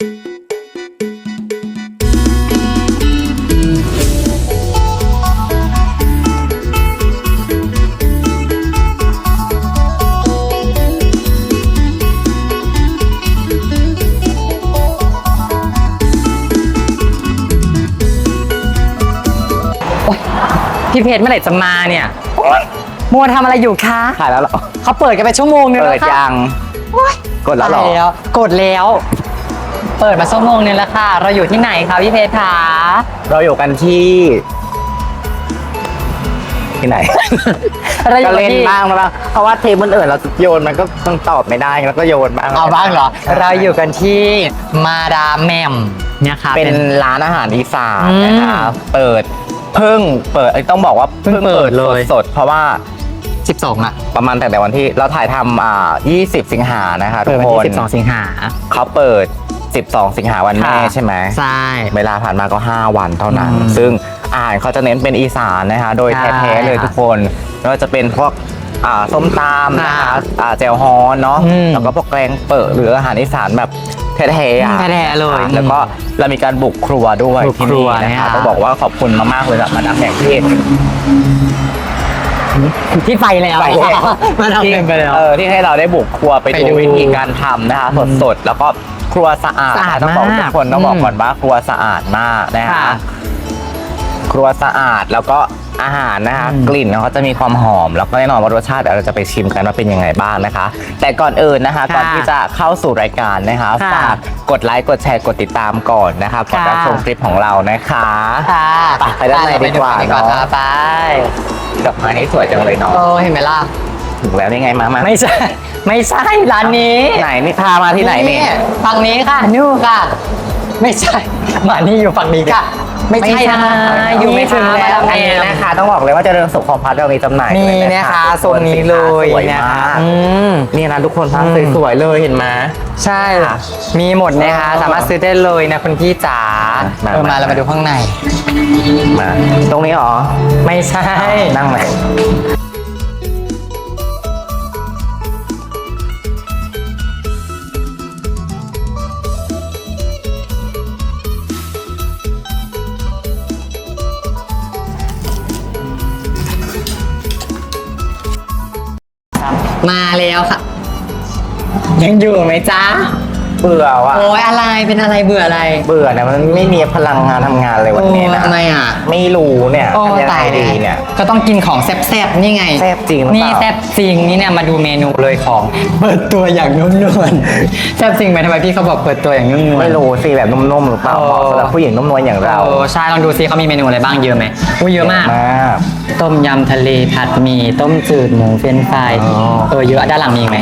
พี่เพชรเมื่อไหร่จะมาเนี่ยมัวทำอะไรอยู่คะถ่ายแล้วเหรอเขาเปิดกันไปชั่วโมงนึงเปิแล้ดวค่ะยัง กดแล้วเหรอไปแล้วกดแล้ว เปิดมาชั่วโมงนึงแล้วค่ะ เราอยู่ที่ไหนคะพี่เพชรคะเราอยู่กันที่ ที่ไหน เราอก็ยู่เล่นที่บ้างบ้างเพราะว่าเทปอื่นๆเราโยนมันก็ต้องตอบไม่ได้แล้วก็โยนบ้างเอาบ้างเหรอเราอยู่กันที่มาดามแหมมเนี่ยค่ะเป็นร้านอาหารอีสานอืมนะคะเปิดเพิ่งเปิดเอ้ยต้องบอกว่าเพิ่งเปิดเลย สดๆเพราะว่า12อะประมาณแต่แต่วันที่เราถ่ายทำอ่า 20 สิงหานะคะทุเปิดกวันคนที่12สิงหา เขาเปิด 12 สิงหาวันแม่ค่ะใช่ไหมใช่ เวลาผ่านมาก็ 5 วันเท่านั้น อืมซึ่งอาหารเขาจะเน้นเป็นอีสานนะคะ โดยใช่แท้ๆเลยค่ะทุกคนไม่ว่าจะเป็นพวกอ่าส้มตำนะคะค่ะอ่าแจ่วฮอนเนาะอืมแล้วก็พวกแกงเปิดหรืออาหารอีสานแบบแท้ๆอะแท้ๆเลยแล้วก็เรามีการบุกครัวด้วยบุกที่ครันี่วนะเนี่ยคะต้องบอกว่าขอบคุณมากๆเลยสำหรับมาดามแห่งที่ ที่ไฟแล้วไปแล้วมาดามแหมมไปแล้ว เออที่ให้เราได้บุกครัวไปไปดูดูวิธีการทำนะคะสดๆ แล้วก็ ครัวสะอาดสะอาดต้องบอกมากทุกคนต้องบอกอืมก่อนว่าครัวสะอาดมากนะคะค่ะครัวสะอาดแล้วก็อาหารนะคะอืมกลิ่นเขาจะมีความหอม แล้วก็แน่นอนว่ารสชาติเดี๋ยวเราจะไปชิมกันว่าเป็นยังไงบ้างนะคะ แต่ก่อนอื่นนะคะค่ะก่อนที่จะเข้าสู่รายการนะคะค่ะฝากกดไลค์กดแชร์กดติดตามก่อนนะคะก่อนค่ะรับชมคลิปของเรานะคะค่ะไปด้านในดีกว่าไปดูเนาะค่ะไปดอกไม้นี่สวยจังเลยเนาะโอ้เห็นไหมล่ะ ถึงแล้วนี่ไงมามาไม่ใช่ ไม่ใช่ร้านนี้ไหนนี่พามาที่ไหนนี่ฝั่งนี้ค่ะนู่นค่ะ ไม่ใช่มานี่อยู่ฝั่งนี้ค่ะ ไม่ใช่นะอยู่ไม่ถึงแล้วอันนี้นะคะ ต้องบอกเลยว่าเจริญสุขของพัฒน์เรามีจำหน่ายมีด้วยนะคะโซนนี้เลสินค้ายสวยนะมากอืมนี่นะทุกคนพัฒน์อืมสวยๆเลยเห็นไหมใช่ มีหมดนะคะอ๋อสามารถซื้อได้เลยนะคุณพี่จ๋ามาเออมามาเรามาดูข้างในมาตรงนี้เหรอ ไม่ใช่นั่งไหน มาแล้วค่ะ ยังอยู่ไหมจ๊ะเบื่อว่ะ โอ้ยอะไรเป็นอะไรเบื่ออะไรเบื่อเนี่ยมันไม่มีพลังงานทำงานเลยวันนี้นะ โอ้ทำไมอะไม่รู้เนี่ยโอ้ทำยังไงตายดีเนี่ย ก็ต้องกินของแซ่บๆนี่ไงแซ่บจริงหรือเปล่านี่แซ่บจริงนี่เนี่ยมาดูเมนูเลยของ เปิดตัวอย่างนุ่มนวลแซ่บจริงไหมทำไมพี่เขาบอกเปิดตัวอย่างนุ่มนวล ไม่รู้สิแบบนุ่มๆหรือเปล่าโอ้ เหมาะสำหรับผู้หญิงนุ่มนวลอย่างเราโอ้ใช่ลองดูซิเขามีเมนูอะไรบ้างเยอะไหมอุ้ยเยอะมาก มาก ต้มยำทะเลผัดหมี่ต้มจืดหมูเฟรนช์ฟรายอ๋อ เออเยอะด้านหลังมีอีกไหม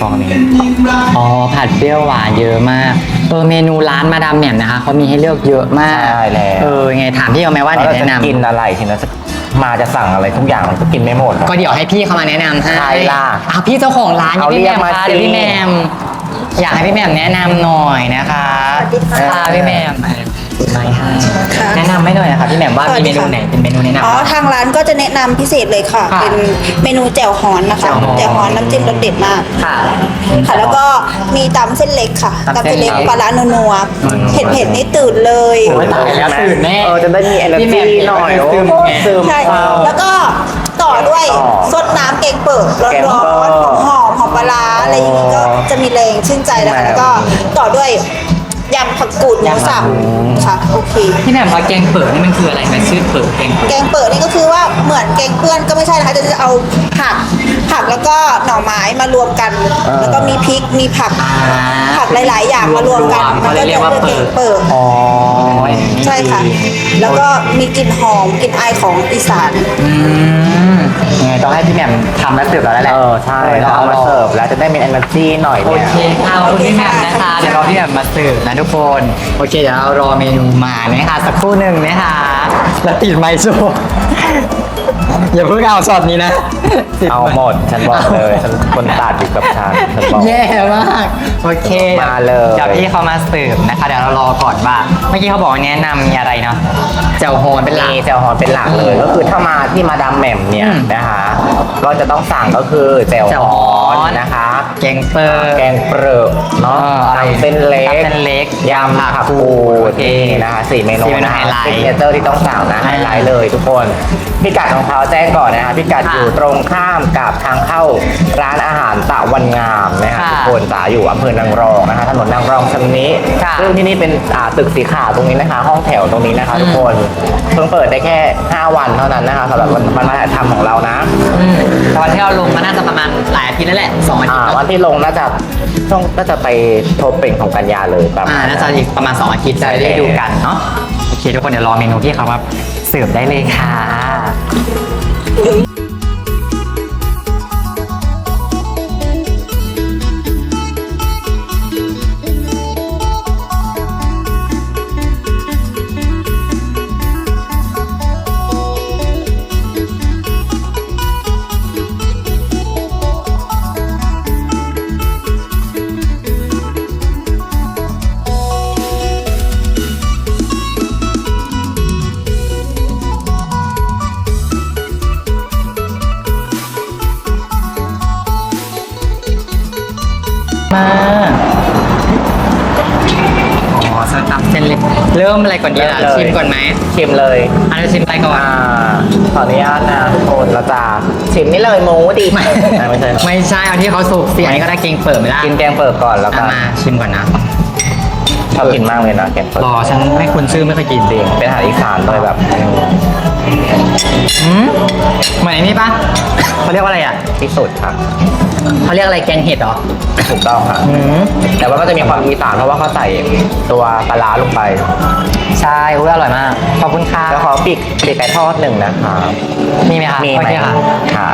ฟองนี้อ๋อผัดเปรี้ยวหวานเยอะมากเออเมนูร้านมาดามแหม่มนะคะเขามีให้เลือกเยอะมาก ใช่แล้วเออไงถามพี่เขาไหมว่าไหนแล้วเราจะแนะนำกินอะไรทีนั้นจะมาจะสั่งอะไรทุกอย่างมันก็กินไม่หมดหรอก ก็เดี๋ยวให้พี่เขามาแนะนำให้ใครล่ะอ้าวพี่เจ้าของร้านเอาพี่แหม่มเรียกมาคะสิเดี๋ยวพี่แหม่มอยากให้พี่แหม่มแนะนำหน่อยนะคะสวัสดีค่ะ ค่ะพี่แหม่ม ไม่ให้ค่ะ แนะนำไม่หน่อยนะคะพี่แหม่มว่าสวัมีสดีเมนูค่ะไหนเป็นเมนูแนะนำอ๋อ บ้าง ทางร้านก็จะแนะนำพิเศษเลยค่ะ ค่ะเป็นเมนูแจ่วฮอนนะคะ แจ่วฮ้อนแจ่วฮอนน้ำจิ้มรสเด็ดมาก ค่ะค่ะ แล้วก็มีตำเส้นเล็กค่ะตำตำเส้เส้นนเล็เล็กกปลาร้านัวอืมๆเผ็ดเผ็ดๆนี่ตื่นเลย โอ้ยตายแล้วตื่นแน่เออจะได้มีพี่แหม่ energy มหน่อยซึมโอ้ไงซึมใช่เศร้าแล้วก็ต่อด้วยต่อซดน้ำแกงเปิดร้แกงอเปินดๆหอมๆหอมปลาร้าอะไรอย่างงี้ก็อ๋อจะมีแรงชื่นใจนะคะแหม่แล้วก็ต่อด้วย ยำผักกูดหมูสับค่ะโอเค พี่แหม่มว่าแกงเปิดนี่มันคืออะไรมันชื่อเปิดแกงเปิดแกงเปิดนี่ก็คือว่าเหมือนแกงเปื้อนก็ไม่ใช่นะคะจะเอาผักผักแล้วก็หน่อไม้มารวมกันอ่าแล้วก็มีพริกมีผักอ่าผักหลาย ๆ อย่างมารวมกันรวมๆเขาเลยเรียกว่าเปิดแกงเปิดอ๋อใช่ค่ะ แล้วก็มีกลิ่นหอมกลิ่นอายของอีสานอืมยังไงต้องให้พี่แหม่มทำแล้วเสิร์ฟเราแล้วแหละเออใช่เราเอามาเสิร์ฟแล้วจะได้มี energy หน่อยโอเนี่ย เคค่ะขอบคุณพี่แหม่มนะคะเดี๋ยวเราพี่แหม่มมาเสิร์ฟนะทุกคน โอเค เดี๋ยวเรารอเมนูมานะคะสักครู่หนึ่งนะคะแล้วติดไมค์โชว์อย่าเพิ่งเอาช็อตนี้นะติเอาหมด ฉันบอกเลยฉันคนตัดอยู่กับฉันฉันบอก แย่มาก โอเคมาเลยเดี๋ยวพี่เขามาเสิร์ฟนะคะ เดี๋ยวเรารอก่อนว่า เมื่อกี้เขาบอกว่าแนะนำมีอะไรเนาะเจ้าโฮนเป็นหลักมีแจ่วฮอนเป็นหลักเลย ก็คือถ้ามาที่มาดามแหม่มเนี่ยอืมนะคะ ก็จะต้องสั่งก็คือแจ่วแจ่วฮฮ้ออนนนะคะ แกงเปิดแกงเปลือกเนาะเอออะไรตำเส้นเล็กตำเส้นเล็กยำผักผักกูกูโอดเคนี่นะคะสี่เมนูสี่เมนูนะไฮไลท์ซิกเนเจอร์ที่ต้องสั่งนะไฮไลท์เลยทุกคน พิกัดของเขาแจ้งก่อนนะคะพิกัดค่ะอยู่ตรงข้ามกับทางเข้าร้านอาหารตะวันงามนะคะค่ะทุกคนจ๋าอยู่อำเภอนางรองนะคะถนนนางรองชั้นนี้ค่ะซึ่งที่นี่เป็นอ่าตึกสีขาวตรงนี้นะคะ ห้องแถวตรงนี้นะคะทุกคนเพิ่งเปิดได้แค่ 5 วันเท่านั้นนะคะสำหรับวันวันมาถ่ายทำของเรานะอืมแต่วันที่เราลงก็น่าจะประมาณหลายอาทิตย์แล้วแหละสองอาทิตอ่าย์เนวันอะที่ลงน่าจะช่วงน่าจะไปโทรเปล่งของกันยาเลยประอ่ามาณ น่าจะอีกประมาณ 2 อาทิตย์จะได้ดูกันเนาะโอเคทุกคนเดี๋ยวรอเมนูที่เขามาเสิร์ฟได้เลยค่ะ เล็กเริ่มอะไรก่อนดีล่ะเริ่มเลย ชิมก่อนไหมชิมเลยอันนี้ชิมอะไรก่อน อ่าขออนุญาตนะทุกคนเราจะชิมนี่เลยหมูดีไหมไม่ใช่ ไม่ใช่เอาที่เขาสุกสิอันนี้ก็ได้เกงเปิดไหมล่ะกินแกงเปิดก่อนแล้วเอากันมาชิมก่อนนะชอบกินมากเลยนะแกงเปิดรอฉันไม่คุ้นชื่อไม่เคยกินจริงเป็นอาหารอีสานเลยแบบอืมเหมือนไอ้นี่ปะเขาเรียกว่าอะไรอะ ที่สุดครับ เขาเรียกอะไรแกงเห็ดเหรอถูกต้องครับอืมแต่ว่าก็จะมีความอีสานเพราะว่าเขาใส่ตัวปลาร้าลงไปใช่อุ้ยอร่อยมาก ขอบคุณค่ะแล้วขอปีกปีกไก่ทอดหนึ่งนะครับ มีไหมคะมีโอไหมเคค่ะค่ะ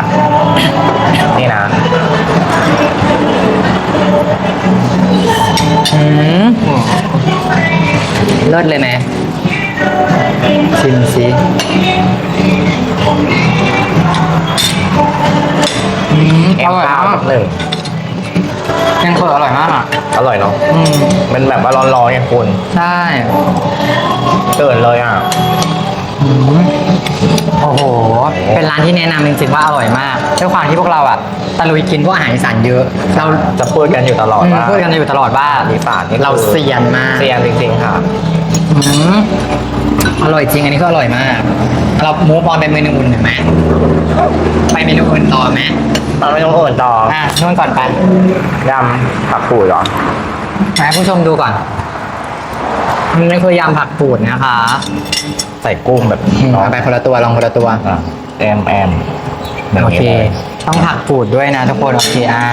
นี่นะอืมเลิศเลยไหมชิมสิ อืมแออมร่อยข้าวมากหนึ่งแกงเปิดอร่อยมากอะอร่อยเนาะอืมมันแบบว่าร้อนๆไงคุณใช่เกินเลยอะ อืมโอ้โห เป็นร้านที่แนะนำจริงๆว่าอร่อยมากด้วยความที่พวกเราอะตะลุยกินพวกอาหารอีสานเยอะ เราจะพูดกันอยู่ตลอดอืมว่าพูดกันอยู่ตลอดว่าอีสานนี่คือเราเซียนมากเซียนจริงๆค่ะ อืม อร่อยจริงอันนี้ก็อร่อยมาก เรามูฟออนเป็นเมนูอื่นหน่อยไหมไปเมนูอื่นต่อไหมตอนไม่ต้องอื่นต่ออะนู่นก่อนไปยำผักปูดเหรอให้ผู้ชมดูก่อนนี่คือยำผักปูดนะคะ ใส่กุ้งแบบอืมเอาไปคนละตัวลองคนละตัวอะแอมแอมแบบโอนี้เคเลยต้องผักปูดด้วยนะทุกคนโอเคอะ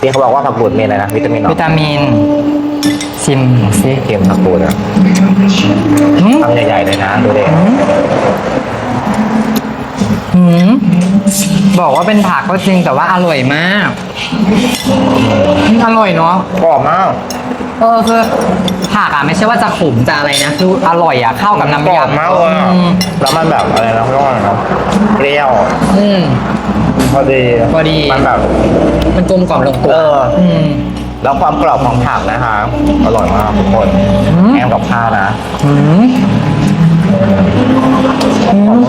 ที่เขาบอกว่าผักปูดมีอะไรนะวิตามินเหรอวิตามิน ชิมสิเค็มผักปูดอะอืมทำใหญ่ๆเลยนะดูเด็อืมบอกว่าเป็นผักก็จริงแต่ว่าอร่อยมากอืมอร่อยเนาะกรอบมากเออคือผักอะไม่ใช่ว่าจะขมจะอะไรนะคืออร่อยอะเข้ากับน้ำกรอบยำมากเลยอะอืมแล้วมันแบบอะไรนะพี่ว่าอะไรนะเปรี้ยวอืมพอดีพอดีมันแบบมันกลมกล่อมลงตัวเอออืม แล้วความกรอบของผักนะคะ อร่อยมากทุกคนอืมแอมกับข้าวนะอืมอืม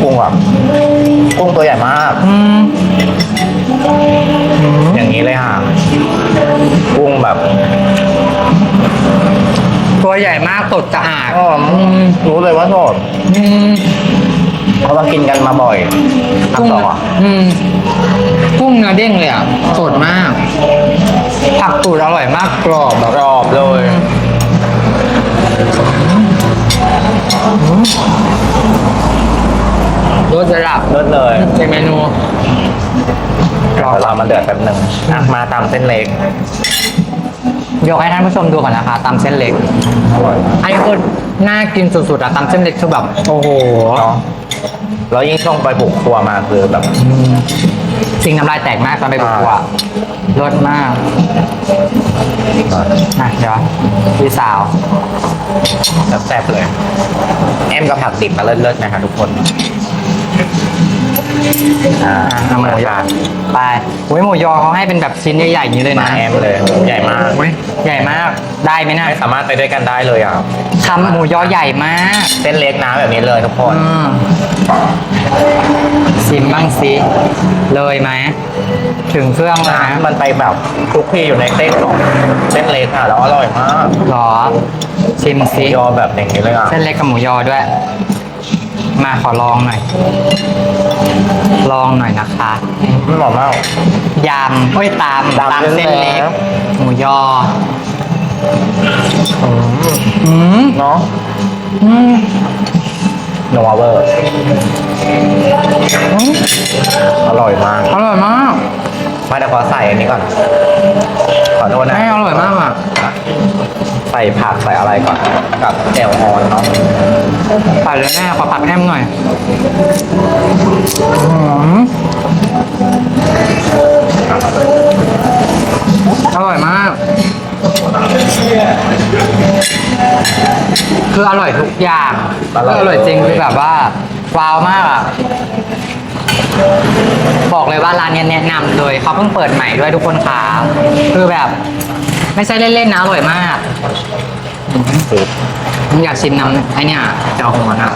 กุ้งแบบกุ้งตัวใหญ่มากอืมอย่างนี้เลยค่ะกุ้งแบบ ตัวใหญ่มากสดสะอาดอ๋อรู้เลยว่าสดอืม เพราะเรากินกันมาบ่อยผักกุ้งต่ออะอืมกุ้งเนื้อเด้งเลยอะสดมาก ผักตูดอร่อยมากกรอบแบบกรอบเลยรสระดับเลิศเลยเป็นเมนูเดี๋ยวเรามาเดือดแป๊บหนึ่งอะมาตามเส้นเล็กยกให้ท่านผู้ชมดูก่อนนะคะตำเส้นเล็กอร่อยอันนี้คือน่ากินสุดๆอะตำเส้นเล็กคือแบบ โอ้โหเนาะ แล้วยิ่งช่วงไปบุกครัวมาคือแบบ สิ่งน้ำลายแตกมากตอนไปบุกครัวรสมากนะเดี๋ยวพี่สาวแซ่บๆเลย แอมกับผักดิบมาเลิศๆนะคะทุกคน อ่าอะเอาหมูยอค่ะไปอุ้ยหมูยอเขาให้เป็นแบบชิ้นใหญ่ๆอย่างนี้เลยมานะแอมเลยใหญ่มากอุ้ยใหญ่มากได้ไหมนะไม่สามารถไปด้วยกันได้เลยอะทำหมูยอใหญ่มากเส้นเล็กนะแบบนี้เลยทุกคนอืมชิมบ้างสิเลยไหมถึงเครื่องแล้วนะน้ำมันไปแบบคลุกคลีอยู่ในเส้นของเส้นเล็กอะแล้วอร่อยมากหรอชิมหมูสิยอแบบอย่างนี้เลยอะเส้นเล็กกับหมูยอด้วย มาขอลองหน่อย ลองหน่อยนะคะไม่หอมมากยำเอ้ยตามตามตามเส้นเล็กเส้นเล็กหมูยออืมอืมเนาะอืมนัวเวอร์อร่อยมาก อร่อยมากไม่แต่ขอใส่อันนี้ก่อน ขอโทษนะไม่อร่อยมากอะ ใส่ผักใส่อะไรก่อน กับแจ่วฮอนเนาะใส่เลยแม่ขอผักแอมหน่อยอืมอร่อยมาก คืออร่อยทุกอย่างออร่อยจริงคือแบบว่าว้าวมากอะบอกเลยว่าร้านเนี้ยแนะนำเลยเขาเพิ่งเปิดใหม่ด้วยทุกคนค่ะคือแบบ ไม่ใช่เล่นๆนะอร่อยมากซุปผมอยากชิมน้ำไอเนี่ยเจ้าหัวนะ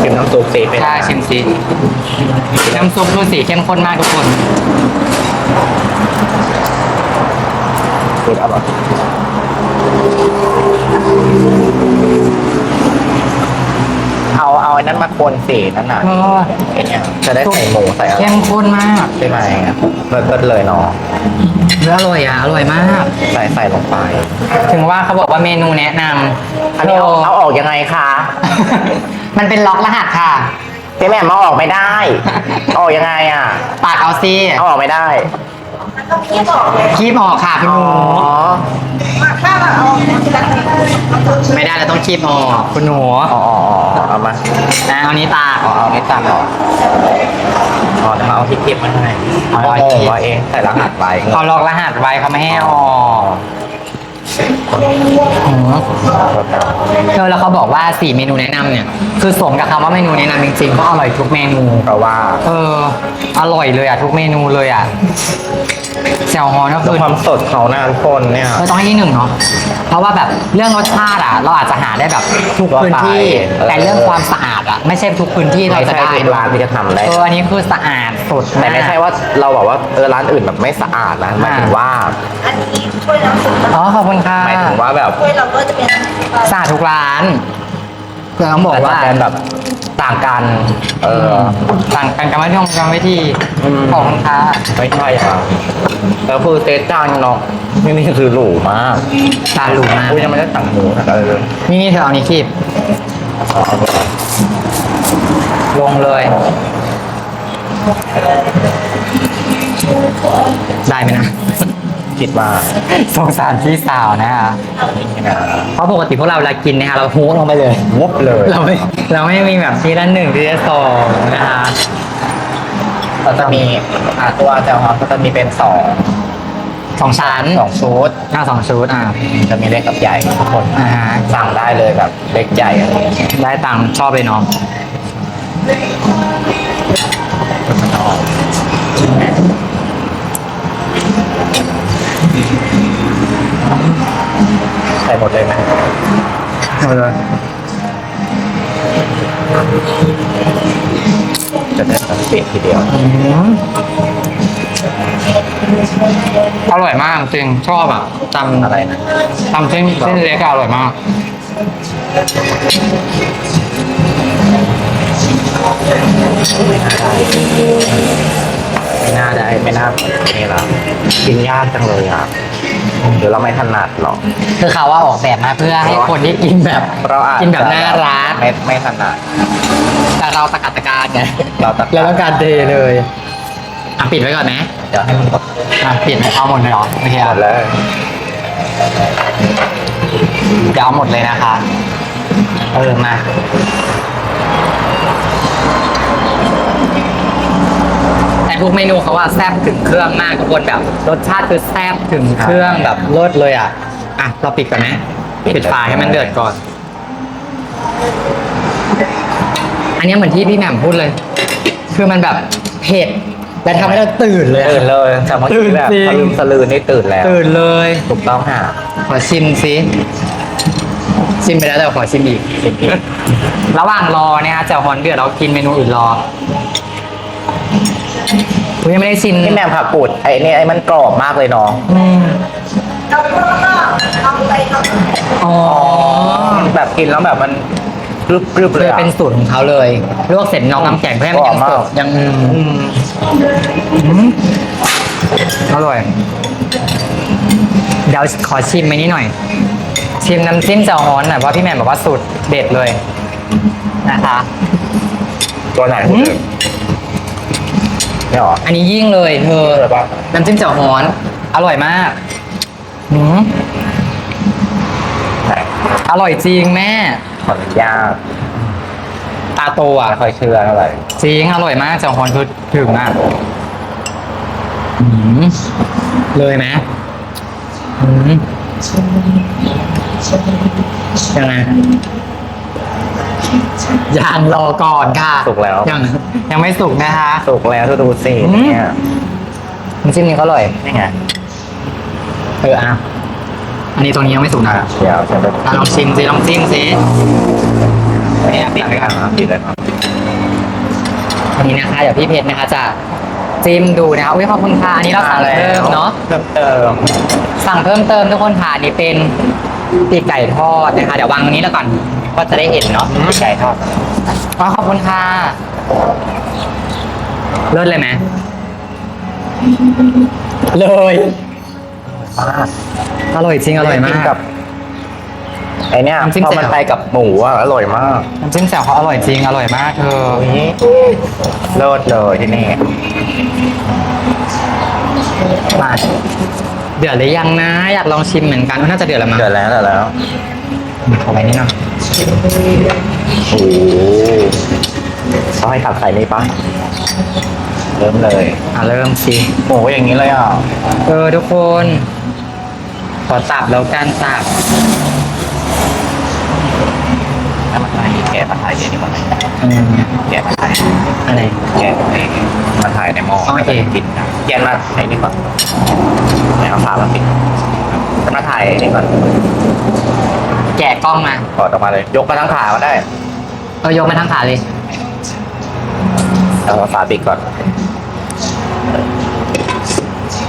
ชิมน้ำซุปซีเป็นใช่ชิมสิน้ำซุปดูสีเข้มข้นมากทุกคนซุปอร่อย เอาเอาไอ้นั้นมาคนสีนั่นน่ะเออไอ้เนี่ยจะได้ใส่หมูใส่อะไรเข้มข้นมากใช่ไหมเลิศเลิศเลยเนาะเนื้ออร่อยอะอร่อยมาก ใส่ใส่ลงไป ถึงว่าเขาบอกว่าเมนูแนะนำอันนี้เอาเอาออกยังไงคะมันเป็นล็อกรหัสค่ะเจ๊แหม่มเอาออกไม่ได้เอาออกยังไงอะ ปากเอาซิเอาออกไม่ได้ต้องเทียบออกคีบออกค่ะคุณหนูอ๋อม ไม่ได้เราต้องคีบออกคุณหนูอ๋ออ๋ออ๋อเอามานะเอานี้ตากอ๋อเอานี่ตังออกอ๋อเดี๋ยวเอาที่เก็บมาให้เอาเอาไว้โง่เก็บว่าเองใส่รหัสไปเขาล็อกรหัสไว้เขาไม่ให้เอาออกอืมเออแล้วเขาบอกว่าสี่เมนูแนะนำเนี่ย คือสมกับคำว่าเมนูแนะนำจริงๆเพราะอร่อยทุกเมนูเพราะว่า เออ อร่อยเลยอะทุกเมนูเลยอะ แซลมอนก็คือความสดเขานะทุกคนเนี่ยเออต้องให้ที่หนึ่งเนาะ เพราะว่าแบบเรื่องรสชาติอะ เราอาจจะหาได้แบบทุกพื้นที่ ทั่วไปเออแต่เรื่องความสะอาดอะ ไม่ใช่ทุกพื้นที่เราไม่จะใช่ได้ทุกร้านที่จะทำได้ เอออันนี้คือสะอาดสดแต่ไม่ใช่ว่าเราบอกว่าเออร้านอื่นแบบไม่สะอาดนะหมายถึงว่าอันนี้ช่วยน้ำซุปอ๋อขอบคุณค่ะหมายถึงว่าแบบช่วยเราก็จะเป็นสะอาดทุกร้านคือต้องบอกว่าแต่แบบ ต่างกันเออต่างกันกรรมวิธีกรรมวิธีอืมขอบคุณค่ะไม่ใช่อะแล้วคือเซตจานเนาะนี่นี่คือหรูมากตาหลูมากกูยังไม่ได้สั่งหมูนะเออนี่นี่เธอเอานี่คีบเอาเอาเอาลงเลย ได้ไหมนะ คิดว่าสงสารพี่สาวนะคะนี่นะเพราะปกติพวกเราเวลากินนะคะเราโฮลงไปเลยวุบเลย เราไม่เราไม่มีแบบทีละหนึ่งทีละสองนะคะเราจะมีอ่าตัวแจ่วฮอนก็จะมีเป็นสองสองชั้นสองชุดอ่าสองชุดอ่าจะมีเล็กกับใหญ่ทุกคนอ่าฮะสั่งได้เลยแบบเล็กใหญ่อะไรอย่างเงี้ยได้ตังค์ชอบเลยเนาะ ใส่หมดเลยไหมเอาเลยจะได้สังเกตทีเดียว อร่อยมากจริงชอบอะตำอะไรนะตำเส้นเส้นเล็กอะอร่อยมากไม่ น่าได้ไม่น่านี่ละกินยากจังเลยอะหรือเราไม่ถนัดหรอก คือเขาว่าออกแบบมาเพื่อให้คนที่กินแบบเราอาจกินแบบน่ารักไม่ไม่ถนัดแต่เราตะกัดตะการไงเราตะเราต้องการเทเลยอะปิดไว้ก่อนนะเดี๋ยวให้มันหมดอะปิดเอาหมดเลยเหรอโอเคหมอะดเลยเดี๋ยวเอาหมดเลยนะคะ เออมา แต่ทุกเมนูเขาว่าแซ่บถึงเครื่องมากทุกคนแบบ รสชาติคือแซ่บถึงเครื่องแบบเลิศเลยอะอะเราปิดก่อนนะปิดฝาให้มันเดือดก่อน อันนี้เหมือนที่พี่แหม่มพูดเลย คือมันแบบเผ็ดและทำให้เราตื่นเลยอะ ตื่นเลยจากเมื่อกี้แบบตื่นจริงสลืมสลือนี่ตื่นแล้ว ตื่นเลย ถูกต้องค่ะขอชิมสิชิมไปแล้วแต่ขอชิมอีกชิมอีกระหว่างรอเนี่ยฮะแจ่วฮอนเดือดเรากินเมนูอื่นรอ ผมยังไม่ได้ชิมนี่แม่ผักกูดไอ้นี่ไอ้มันกรอบมากเลยเนาะอืมอ๋อแบบกินแล้วแบบมันกรึบกรึบเลเลยยอะ เป็นสูตรของเขาเลย ลวกเสร็จน้องน้ำแข็งเพื่อให้มันยังสดยังอืมอืมอืมอร่อย เดี๋ยวขอชิมไปนี้หน่อย ชิมน้ำจิ้มแจ่วฮ้อนหน่อยเพราะพี่แหม่มบอกว่าสูตรเด็ดเลยนะคะ ตัวไหนอืม เนี่ยเหรออันนี้ยิ่งเลยเธอเลยปะน้ำจิ้มแจ่วฮ้อน อร่อยมากหืมไหนอร่อยจริงแม่ ขออนุญาตตาโตอะไม่ค่อยเชื่อเท่าไหร่จริงอร่อยมากแจ่วฮ้อนคือถึงมากหืมเลยไหมหืมยังไง ยังรอก่อนค่ะสุกแล้ว ยังยังไม่สุกนะคะสุกแล้วดูสิอืมเนี่ยน้ำจิ้มนี้ก็อร่อยนี่ไงเอออะอันนี้ตัวนี้ยังไม่สุกนะเดี๋ยวฉันจะอะลองชิมสิลองจิ้มสิเนี่ยปิดไว้ก่อนปิดเลยครับอันนี้นะคะเดี๋ยวพี่เพชรนะคะจะจิ้มดูนะคะอุ้ยขอบคุณค่ะอันนี้เราสั่งเพิ่มเนาะเพิ่มเติมสั่งเพิ่มเติมทุกคนค่ะอันนี่เป็นปีกไก่ทอดนะคะเดี๋ยววางตรงนี้แล้วก่อน ก็จะได้เห็นเนาะปีกไก่ทอดอ๋อขอบคุณค่ะเลิศเลยไหมเลยมากอร่อยจริงอร่อยมากินกกับไอเนี้ยน้ำจิ้มพอมันแจ่ว ไปกับหมูอะอร่อยมากน้ำจิ้มแจ่วเขาอร่อยจริงอร่อยมากเธอนี่เลิศเลยที่นี่มาเดือดหรือยังนะ อยากลองชิมเหมือนกันน่าจะเดือดแล้วมั้งเดือดแล้วเดือดแล้วขอไว้นี่หน่อย โอ้โหเขาให้ตักใส่นี่ปะเริ่มเลยอะเริ่มสิโอ้อย่างนี้เลยอะ เออทุกคน ขอตับแล้วกันตับถ้ามันไทยแกะมาถ่ายเดี๋ยวนี้มันอืมแกะมาถ่ายอะไรแกะในมาถ่ายในหม้อโอเคแล้วก็กินนะแกะมาไอ้นี่ก่อนไหนเอาผ้ามาปิดจะมาถ่ายไอ้นี่ก่อน แกะกล้องมาถอดออกมาเลย ยกมาทั้งขาก็ได้เออยกมาทั้งขาเลยเอาฝาปิดก่อน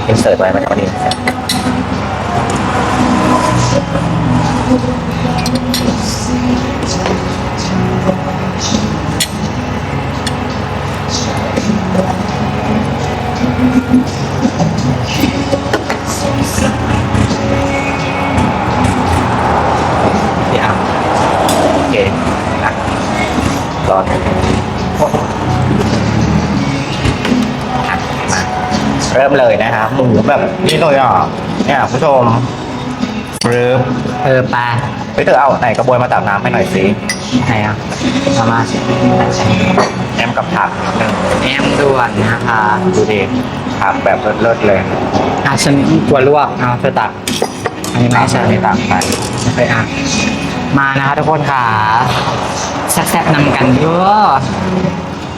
อินเสิร์ตไว้ไหมครับวันนี้นี่ ออะมาเริ่มเลยนะครับหมูแบบนี่เลยอะเนี่ยคุณผู้ชมเริ่มเออปลาไปเธอเอาไหนกระบวยมาตักน้ำให้หน่อยสิไหนอะเอามาแอมกับผักหนึ่งแอมด่วนนะคะดูดิผักแบบเลิศๆเลยอะฉันกลัวลวกเอาเธอตักอันนี้ไม่ใช่ไม่ตักไปโอเคอะมานะคะทุกคนค่ะ แซ่บๆนำกันเด้อ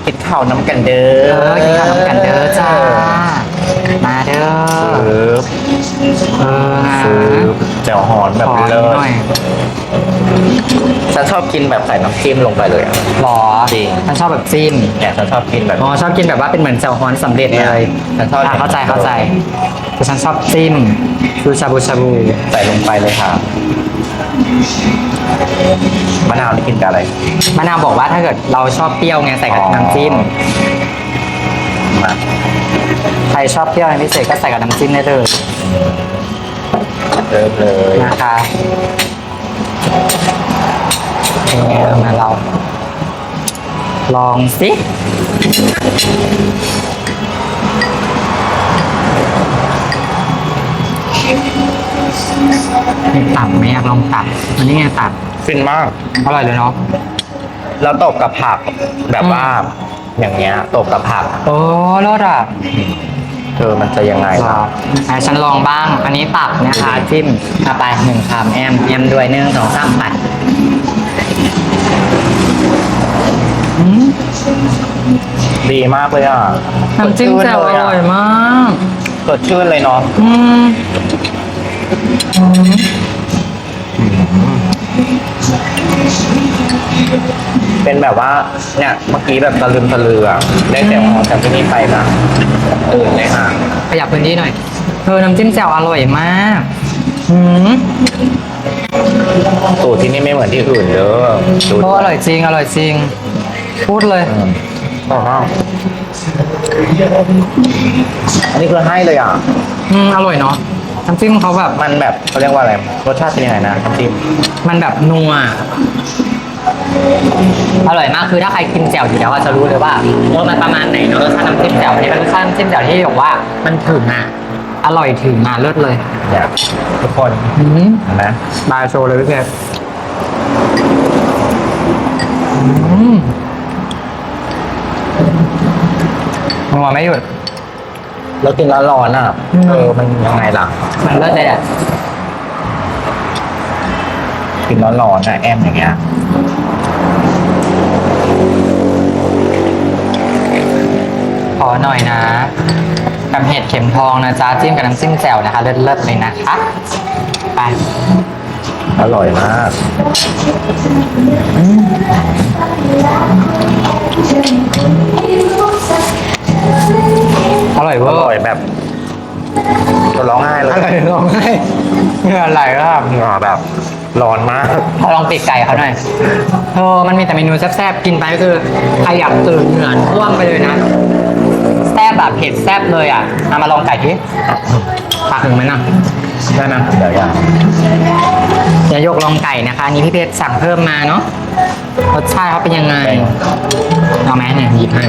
กินข้าวน้ำกันเด้เอออกินข้าวนำกันเด้อจ้า มาเด้อปึ๊บเออนะปึ๊บ แจ่วหอนแบบขอเลิหน่อยศฉันชอบกินแบบใส่น้ำจิ้มลงไปเลยอะหรอจริง ฉันชอบแบบจิ้มเนี่ยฉันชอบกินแบบ อ๋อชอบกินแบบว่าเป็นเหมือนแจ่วฮอนสำเร็จเลยฉันชอบะเข้าใจเข้าใจแต่ฉันชอบจิ้มดูชาบูชาบูใส่ลงไปเลยค่ะมะนาวนี่กินกับอะไรมะนาวบอกว่าถ้าเกิดเราชอบเปรี้ยวไงใส่กับอ๋อน้ำจิ้ม มาใครชอบเปรี้ยวเป็นพิเศษก็ใส่กับน้ำจิ้มได้เลย เริ่มเลยนะคะเป็นไงมาเรา ลองสิมีตับไหมอยากลองตับอันนี้ไงตับฟินมาก อร่อยเลยเนาะแล้วตบกับผักแบบว่า อย่างเงี้ยตบกับผัก โอ้รสอะ เธอมันจะยังไงว้าวอะฉันลองบ้าง อันนี้ตับนะคะจิ้มเอาไปหนึ่งคำแอมแอมด้วยหนึ่งสองสามไปอืมดีมากเลยอะน้ำจิ้มแจ่วอร่อยมาก สดชื่นเลยเนาะอืม เป็นแบบว่าเนี่ยเมื่อกี้แบบตะลึมตะลืออะได้แต่ของจากที่นี่ไปนะตื่นเลยค่ะขยับพื้นที่หน่อยเออน้ำจิ้มแจ่วอร่อยมากอืมสูตรที่นี่ไม่เหมือนที่อื่นเด้อดูโอ้อร่อยจริง อร่อยจริง พูดเลยอืมอร่อยมากอันนี้คือให้เลยอะ อืมอร่อยเนาะ น้ำจิ้มเขาแบบมันแบบเขาเรียกว่าอะไร รสชาติเป็นยังไงนะน้ำจิ้มมันแบบนัวอร่อยมากคือถ้าใครกินแจ่วอยู่แล้วอะจะรู้เลยว่าเออมันประมาณไหนเนอะรสชาติน้ำจิ้มแจ่วอันนี้เป็นรสชาติน้ำจิ้มแจ่วที่บอกว่ามันถึงอะอร่อยถึงมาเลิศเลยเนี่ยทุกคนอืมเห็นไหมบายโชว์เลยพี่เพชรอืมนัวไม่หยุด แล้วกินแล้วร้อนอะ อืม เออ มันยังไงล่ะ มันเลิศเลยอะกินแล้วร้อนอะแอมอย่างเงี้ย ขอหน่อยนะกับเห็ดเข็มทองนะจ๊ะจิ้มกับน้ำจิ้มแจ่วนะคะ เลิศเลิศๆเลยนะคะ ไป อร่อยมาก อ ร่อยเวออร์ร่อยแบบจะร้องไห้เลยอร่อยลองให้เหงื่อไหลครับเหงื่อแบบร้อนมาก ขอลองปีกไก่เขาหน่อยเออมันมีแต่เมนูแซ่บๆ กินไปก็คือใครอยากตื่นเหงื่อท่วมไปเลยนะ แซ่บแบบเผ็ดแซ่บเลยอะเอามาลองไก่ที่ปากถึงไหมนะ ได้นะเดี๋ยวอย่างเดี๋ยวยกลองไก่นะคะอันนี้พี่เพชรสั่งเพิ่มมาเนาะ รสชาติเขาเป็นยังไงเอาไหมเนี่ยหยิบให้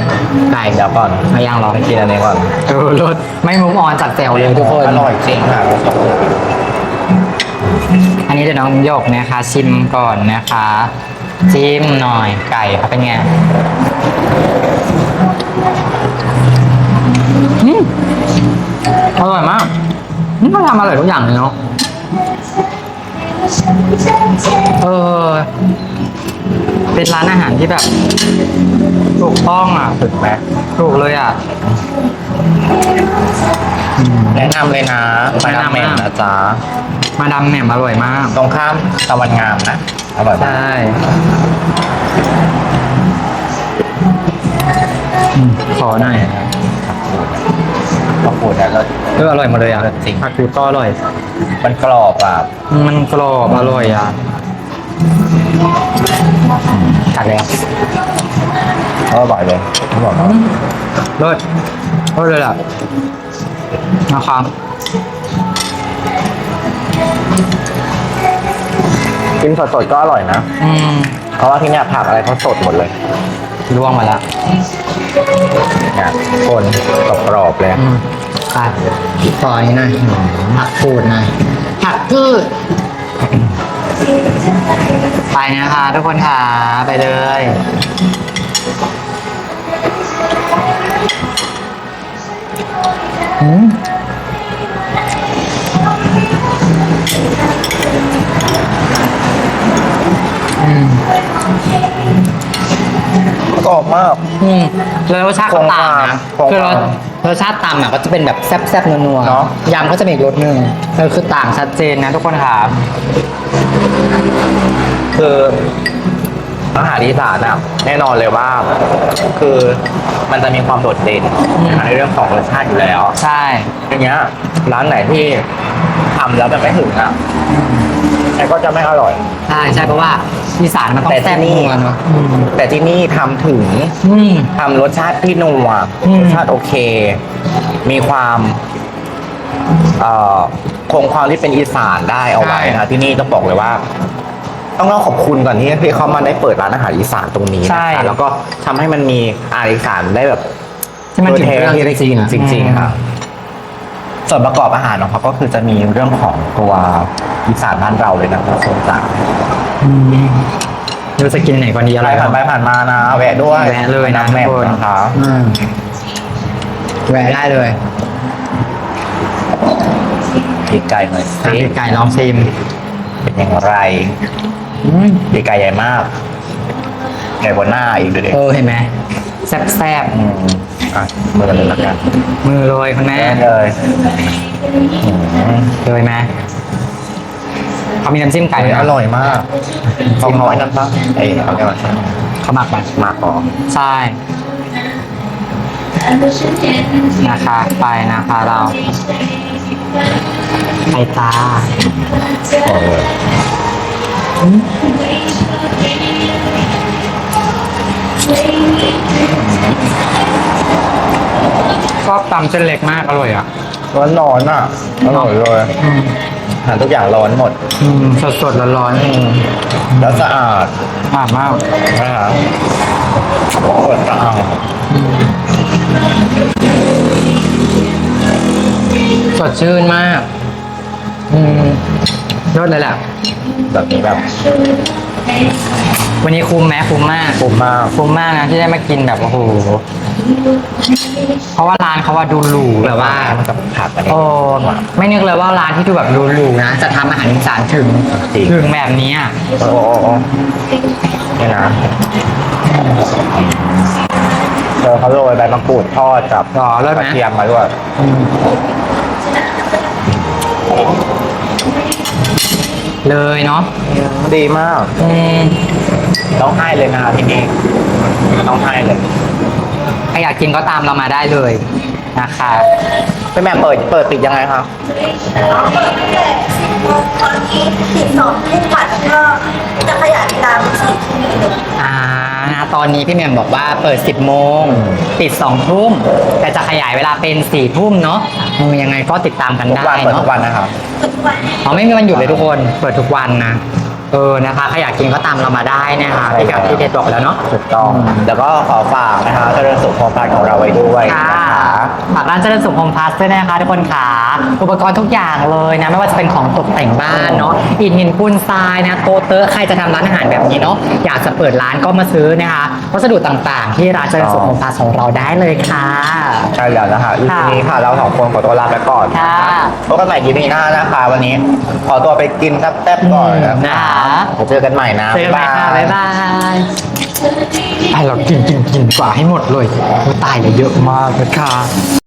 ไก่เดี๋ยวก่อนมายังลองไปกินอันนี้ก่อนเออรสไม่มุกออนจัดแจ่วเลยทุกคนอร่อยจริงค่ะอันนี้เดี๋ยวน้องโยกนะคะ ชิมก่อนนะคะ จิ้มหน่อยไก่เขาเป็นไงอืมอร่อยมากนี่เขาทำอร่อยทุกอย่างเลยเนาะเออ เป็นร้านอาหารที่แบบ ถูกต้องอะถึงไหมถูกเลยอะ แนะนำเลยนะมาแนะดามนำแหม่มมากนะจ๊ะมาดามแหม่มอร่อยมาก ตรงข้ามตะวันงามนะอร่อยใชมาก่อืมขอหน่อยต้องพูดนะแล้วเอออร่อยหมดเลยอะจริง ผักกูดก็อร่อย มันกรอบอะมันกรอบอร่อยอะ กัดเลยอะอร่อยเลยอร่อยมากเลิศเลิศเลยอะนะครับกินสดๆก็อร่อยนะ อืม เพราะว่าที่เนี่ยผักอะไรเขาสดหมดเลยล่วงมาละเนี่ยคนกรอบๆเลยอืมไปขอนี้หน่อยผักกูดหน่อยผักพืช ไปนะคะทุกคนค่ะไปเลยอืมอืมกรอบมาก อืมแล้วรสชาติก็ต่างนะคงความคือรสรสชาติต่ำอะก็จะเป็นแบบแซ่บๆนัวเนอะ ๆยำก็จะมีอีกรสหนึ่งเออคือต่างชัดเจนนะทุกคนครับ คืออาหารอีสานอะ แน่นอนเลยว่า คือมันจะมีความโดดเด่นในเรื่องของรสชาติอยู่แล้วใช่ อย่างเงี้ย ร้านไหนที่ทำแล้วแบบไม่ถึงอะแต่ก็จะไม่อร่อย ใช่ใช่เพราะว่าอีสานมันต้องแต่ที่แซ่บนี่ นัวเนาะอืมแต่ที่นี่ทำถึงอืม ทำรสชาติที่นัวอืม รสชาติโอเค มีความเอ่อคงความที่เป็นอีสานได้เอาไว้นะที่นี่ต้องบอกเลยว่า ต้องต้องขอบคุณก่อนที่ที่เขามาได้เปิดร้านอาหารอีสานตรงนี้ใช่ นะคะแล้วก็ทำให้มันมีอาหารอีสานได้แบบที่มันถึงเครื่องที่ได้จริงๆอะจริงๆค่ะส่วนประกอบอาหารของเขาก็คือจะมีเรื่องของตัวอีสานบ้านเราเลยนะคุณผู้ชมจ๋าอืมดูจะกินไหนก่อนดีอะอะไรไรผ่านไปผ่านมานะแวะด้วยแวะเลยนะำแม่ทุกคน นะคะอืมแวะได้เลยปีกไก่หน่อยอะสิปีกไก่ลองชิม เป็นอย่างไรอืมปีกไก่ใหญ่มากใหญ่กว่าหน้าอีกดูดิเออเห็นไหมแซ่บอืมอะมือกันเลยละกันๆมือเลยคุณแม่แน่เลยอืมเลยไหมเขามีน้ำจิ้มไก่ไก่ด้วยอนะร่อยมากเขาเขาไอ้นั่นปะไอ้เขาเรียกว่าเขาหมักมันมากพอใช่นะคะ ไปนะคะเรา ไปตาพอเลยชอบตำเส้นเล็กมากอร่อยอะ ร้อนร้อนๆอะอร่อยเลยอาหารทุกอย่างร้อนหมดสดสดๆร้อนอืมแล้วสะอาดๆผ่านมากนะครับสดสะอาดสดชื่นมาก อืมยอดเลยแหละ แบบนี้แบบวันนี้คุ้มไหมคุ้มมากคุ้มมากคุ้มมากนะที่ได้มากินแบบโอ้โหเพราะว่าร้านเขาว่าดูหรูแบบว่ากับผักอันนี้โอ้ไม่นึกเลยว่าร้านที่ดูแบบหรูๆนะจะทำอาหารอีสานถึงจริงถึงแบบนี้อะโอ้โหโอ้โหนี่นะเจอเขาโรยใบมะกรูดทอดกับหรอเลิศกไหมระเทียมมาด้วย เลยเนาะดีมากอืมต้องให้เลยนะที่นี่ต้องให้เลยใครอยากกินก็ตามเรามาได้เลยนะคะพี่แม่เปิดเปิดปิดยังไงครับ ตอนนี้ติดสองทุ่มค่ะแล้วก็จะขยายเวลาเป็นสี่ทุ่มอ่านะตอนนี้พี่แหม่มบอกว่าเปิด 10 โมงปิด2ทุ่มแต่จะขยายเวลาเป็น4ทุ่มเนาะอืมยังไงก็ติดตามกันทุกได้วันเปิดเนาะทุกวันนะครับอ๋อไม่มีวันหยุดเลยทุกคน เปิดทุกวันนะเออนะคะใครอยากกินก็ตามเรามาได้นะคะที่กับที่เดตบอกแล้วเนาะ ถูกต้อง แล้วก็ขอฝากนะคะเจริญสุขโครงการของเราไว้ด้วยค่ะนะคะ ฝากร้านเจริญสุขโฮมพลัสด้วยนะคะทุกคนค่ะ อุปกรณ์ทุกอย่างเลยนะ ไม่ว่าจะเป็นของตกแต่งบ้านเนาะ อิฐหินปูนทรายนะ โต๊ะเตอะใครจะทำร้านอาหารแบบนี้เนาะ อยากจะเปิดร้านก็มาซื้อนะคะ วัสดุต่างๆ ที่ร้านเจริญสุขโฮมพลัสของเราได้เลยค่ะ ใช่แล้วนะคะอีค่ะพีนี้ค่ะเราสองคนขอตัวลาไปก่อนค่ะ พบกันใหม่ทีพีหน้านะคะ วันนี้ขอตัวไปกินแซ่บๆก่อนนะนะคะ คะเจอกันใหม่นะเจอกันใหม่ค่ะ บ๊ายบาย ไอเรากินกินกินกว่าให้หมดเลยตายเลยเยอะมากเลยค่ะ